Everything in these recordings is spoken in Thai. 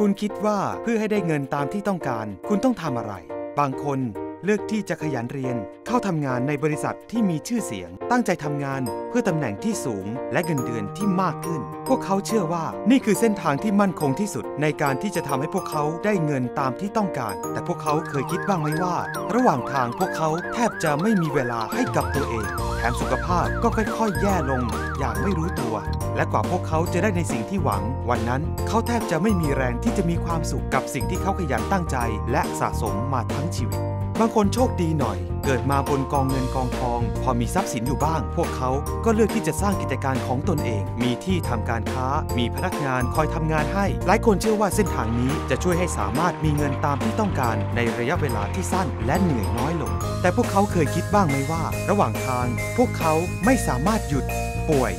คุณคิดว่าเพื่อให้ได้เงินตามที่ต้องการ คุณต้องทำอะไร บางคน เลือกที่จะขยันเรียน เข้าทำงานในบริษัทที่มีชื่อเสียง ตั้งใจทำงานเพื่อตำแหน่งที่สูง และเงินเดือนที่มากขึ้น พวกเขาเชื่อว่านี่คือเส้นทางที่มั่นคงที่สุด ในการที่จะทำให้พวกเขาได้เงินตามที่ต้องการ แต่พวกเขาเคยคิดบ้างไหมว่า ระหว่างทางพวกเขาแทบจะไม่มีเวลาให้กับตัวเอง แถมสุขภาพก็ค่อยๆ แย่ลง อย่างไม่รู้ตัว และกว่าพวกเขาจะได้ในสิ่งที่หวัง วันนั้นเขาแทบจะไม่มีแรงที่จะมีความสุขกับสิ่งที่เขาขยันตั้งใจ และสะสมมาทั้งชีวิต บางคนโชคดีหน่อย เกิดมาบนกองเงินกองทอง พอมีทรัพย์สินอยู่บ้าง พวกเขาก็เลือกที่จะสร้างกิจการของตนเอง มีที่ทำการค้า มีพนักงานคอยทำงานให้ หลายคนเชื่อว่าเส้นทางนี้จะช่วยให้สามารถมีเงินตามที่ต้องการในระยะเวลาที่สั้นและเหนื่อยน้อยลง แต่พวกเขาเคยคิดบ้างไหมว่า ระหว่างทาง พวกเขาไม่สามารถหยุด ป่วย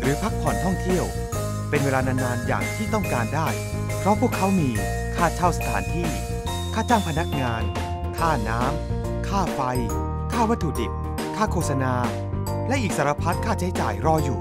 หรือพักผ่อนท่องเที่ยว เป็นเวลานานๆอย่างที่ต้องการได้ เพราะพวกเขามีค่าเช่าสถานที่ ค่าจ้างพนักงาน ค่าน้ำ ค่าไฟ ค่าวัตถุดิบ ค่าโฆษณา และอีกสารพัดค่าใช้จ่ายรออยู่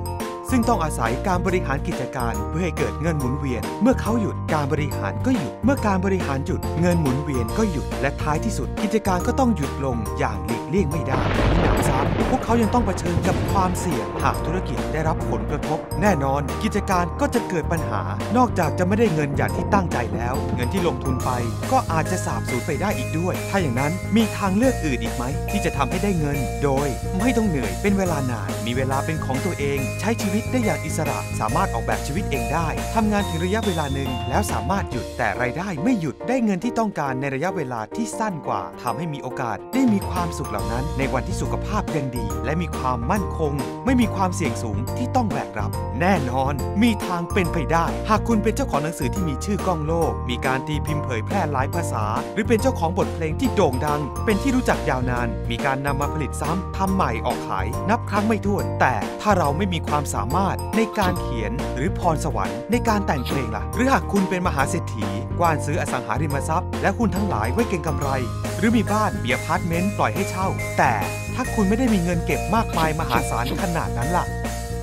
ซึ่งต้องอาศัยการบริหารกิจการเพื่อให้เกิดเงินหมุนเวียน เมื่อเขาหยุดการบริหารก็หยุด เมื่อการบริหารหยุดเงินหมุนเวียนก็หยุด และท้ายที่สุด กิจการก็ต้องหยุดลงอย่างหลีกเลี่ยงไม่ได้มีหนำซ้ำพวกเขายังต้องเผชิญกับความเสี่ยงหากธุรกิจได้รับผลกระทบ แน่นอน กิจการก็จะเกิดปัญหา นอกจากจะไม่ได้เงินอย่างที่ตั้งใจแล้ว เงินที่ลงทุนไปก็อาจจะสาบสูญไปได้อีกด้วย ถ้าอย่างนั้นมีทางเลือกอื่นอีกไหม ที่จะทำให้ได้เงิน โดย ไม่ต้องเหนื่อยเป็นเวลานาน มีเวลาเป็นของตัวเอง ใช้ชีวิตได้อย่างอิสระ สามารถออกแบบชีวิตเองได้ทำงานถึงระยะเวลาหนึ่งแล้วสามารถหยุดแต่รายได้ไม่หยุดได้เงินที่ต้องการในระยะเวลาที่สั้นกว่าทำให้มีโอกาสได้มีความสุขเหล่านั้น ในวันที่สุขภาพยังดี และมีความมั่นคง ไม่มีความเสี่ยงสูงที่ต้องแบกรับ แน่นอน มีทางเป็นไปได้ หากคุณเป็นเจ้าของหนังสือที่มีชื่อกล้องโลก มีการตีพิมพ์เผยแพร่หลายภาษา หรือเป็นเจ้าของบทเพลงที่โด่งดัง เป็นที่รู้จักยาวนาน มีการนำมาผลิตซ้ำทำใหม่ออกขาย นับครั้งไม่ถ้วน แต่ถ้าเราไม่มีความสามารถในการเขียนหรือพรสวรรค์ในการแต่งเพลงล่ะ หรือหากคุณเป็นมหาเศรษฐี กว้านซื้ออสังหาริมทรัพย์ และหุ้นทั้งหลายไว้เก็งกำไร หรือมีบ้านมีอพาร์ตเมนต์ปล่อยให้เช่า แต่ถ้าคุณไม่ได้มีเงินเก็บมากมายมหาศาลขนาดนั้นล่ะ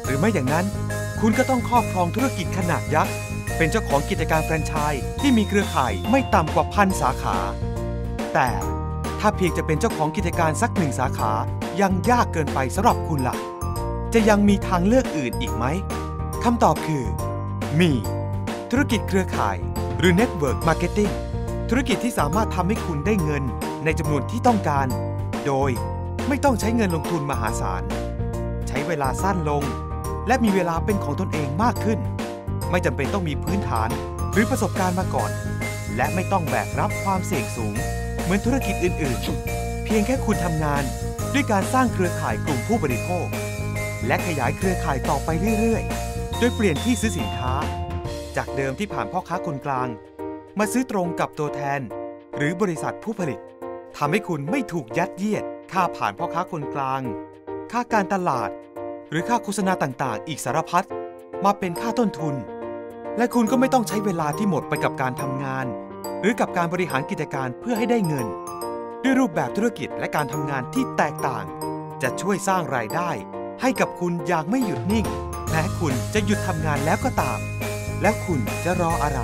หรือไม่อย่างนั้น คุณก็ต้องครอบครองธุรกิจขนาดยักษ์เป็นเจ้าของกิจการแฟรนไชส์ที่มีเครือข่ายไม่ต่ำกว่าพันสาขา แต่ถ้าเพียงจะเป็นเจ้าของกิจการสักหนึ่งสาขายังยากเกินไปสำหรับคุณล่ะ จะยังมีทางเลือกอื่นอีกไหมคำตอบคือ มี ธุรกิจเครือข่าย หรือ Network Marketing ธุรกิจที่สามารถทำให้คุณได้เงินในจำนวนที่ต้องการ โดยไม่ต้องใช้เงินลงทุนมหาศาล ใช้เวลาสั้นลง และมีเวลาเป็นของตนเองมากขึ้น ไม่จำเป็นต้องมีพื้นฐานหรือประสบการณ์มาก่อน และไม่ต้องแบกรับความเสี่ยงสูง เหมือนธุรกิจอื่น ๆ เพียงแค่คุณทำงานด้วยการสร้างเครือข่ายกลุ่มผู้บริโภค และขยายเครือข่ายต่อไปเรื่อยๆ โดยเปลี่ยนที่ซื้อสินค้า จากเดิมที่ผ่านพ่อค้าคนกลาง มาซื้อตรงกับตัวแทน หรือบริษัทผู้ผลิตทำให้คุณไม่ถูกยัดเยียด ค่าผ่านพ่อค้าคนกลาง ค่าการตลาด หรือค่าโฆษณาต่างๆ อีกสารพัดมาเป็นค่าต้นทุน และคุณก็ไม่ต้องใช้เวลาที่หมดไปกับการทำงาน หรือกับการบริหารกิจการเพื่อให้ได้เงิน ด้วยรูปแบบธุรกิจและการทำงานที่แตกต่าง จะช่วยสร้างรายได้ ให้กับคุณอย่างไม่หยุดนิ่ง แม้คุณจะหยุดทำงานแล้วก็ตาม แล้วคุณจะรออะไร